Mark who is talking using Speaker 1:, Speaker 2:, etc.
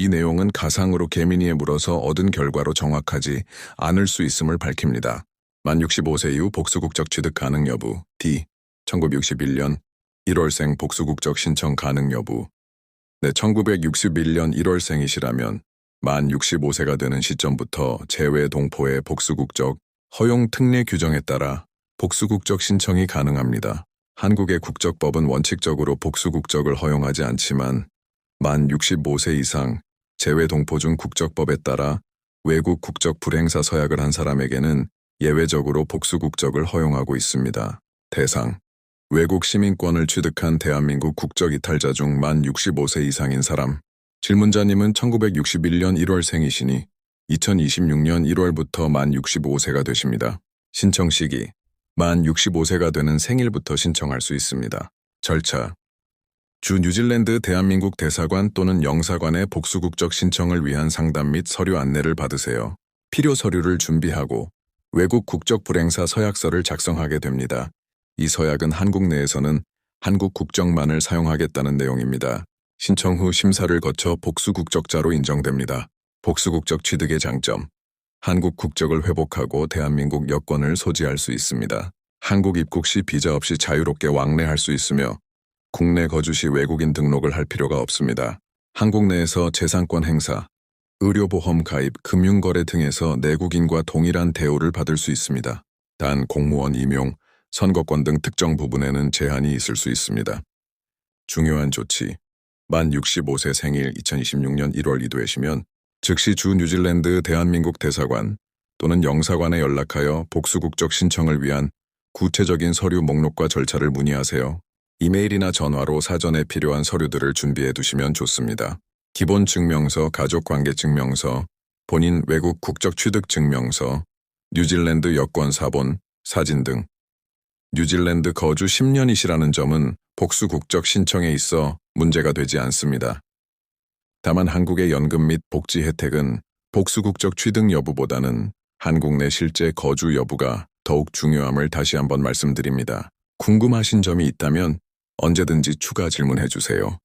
Speaker 1: 이 내용은 가상으로 개민이에 물어서 얻은 결과로 정확하지 않을 수 있음을 밝힙니다. 만 65세 이후 복수국적 취득 가능 여부 D. 1961년 1월생 복수국적 신청 가능 여부 네, 1961년 1월생이시라면 만 65세가 되는 시점부터 제외 동포의 복수국적 허용 특례 규정에 따라 복수국적 신청이 가능합니다. 한국의 국적법은 원칙적으로 복수국적을 허용하지 않지만 만 65세 이상 제외 동포 중 국적법에 따라 외국 국적 불행사 서약을 한 사람에게는 예외적으로 복수 국적을 허용하고 있습니다. 대상 외국 시민권을 취득한 대한민국 국적 이탈자 중 만 65세 이상인 사람 질문자님은 1961년 1월생이시니 2026년 1월부터 만 65세가 되십니다. 신청 시기 만 65세가 되는 생일부터 신청할 수 있습니다. 절차 주 뉴질랜드 대한민국 대사관 또는 영사관의 복수국적 신청을 위한 상담 및 서류 안내를 받으세요. 필요 서류를 준비하고 외국 국적 불행사 서약서를 작성하게 됩니다. 이 서약은 한국 내에서는 한국 국적만을 사용하겠다는 내용입니다. 신청 후 심사를 거쳐 복수국적자로 인정됩니다. 복수국적 취득의 장점 한국 국적을 회복하고 대한민국 여권을 소지할 수 있습니다. 한국 입국 시 비자 없이 자유롭게 왕래할 수 있으며 국내 거주 시 외국인 등록을 할 필요가 없습니다. 한국 내에서 재산권 행사, 의료보험 가입, 금융거래 등에서 내국인과 동일한 대우를 받을 수 있습니다. 단 공무원 임용, 선거권 등 특정 부분에는 제한이 있을 수 있습니다. 중요한 조치 만 65세 생일 2026년 1월 2도에시면 즉시 주 뉴질랜드 대한민국 대사관 또는 영사관에 연락하여 복수국적 신청을 위한 구체적인 서류 목록과 절차를 문의하세요. 이메일이나 전화로 사전에 필요한 서류들을 준비해 두시면 좋습니다. 기본 증명서, 가족관계 증명서, 본인 외국 국적 취득 증명서, 뉴질랜드 여권 사본, 사진 등. 뉴질랜드 거주 10년이시라는 점은 복수 국적 신청에 있어 문제가 되지 않습니다. 다만 한국의 연금 및 복지 혜택은 복수 국적 취득 여부보다는 한국 내 실제 거주 여부가 더욱 중요함을 다시 한번 말씀드립니다. 궁금하신 점이 있다면 언제든지 추가 질문해 주세요.